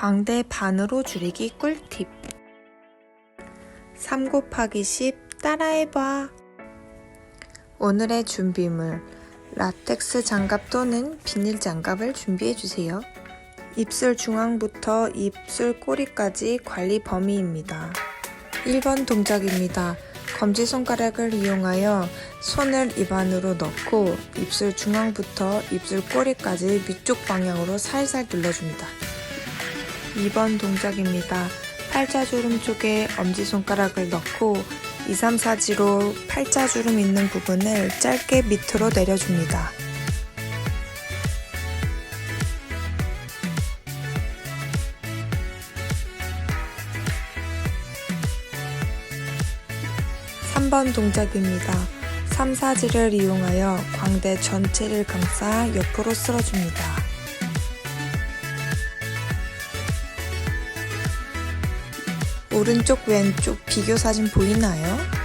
광대 반으로 줄이기 꿀팁. 3 곱하기 10 따라해봐. 오늘의 준비물 라텍스 장갑 또는 비닐 장갑을 준비해주세요. 입술 중앙부터 입술 꼬리까지 관리 범위입니다. 1번 동작입니다. 검지손가락을 이용하여 손을 입 안으로 넣고 입술 중앙부터 입술 꼬리까지 위쪽 방향으로 살살 눌러줍니다. 2번 동작입니다. 팔자주름 쪽에 엄지손가락을 넣고 2, 3, 4지로 팔자주름 있는 부분을 짧게 밑으로 내려줍니다. 삼번 동작입니다. 3, 4지를 이용하여 광대 전체를 감싸 옆으로 쓸어줍니다. 오른쪽 왼쪽 비교 사진 보이나요?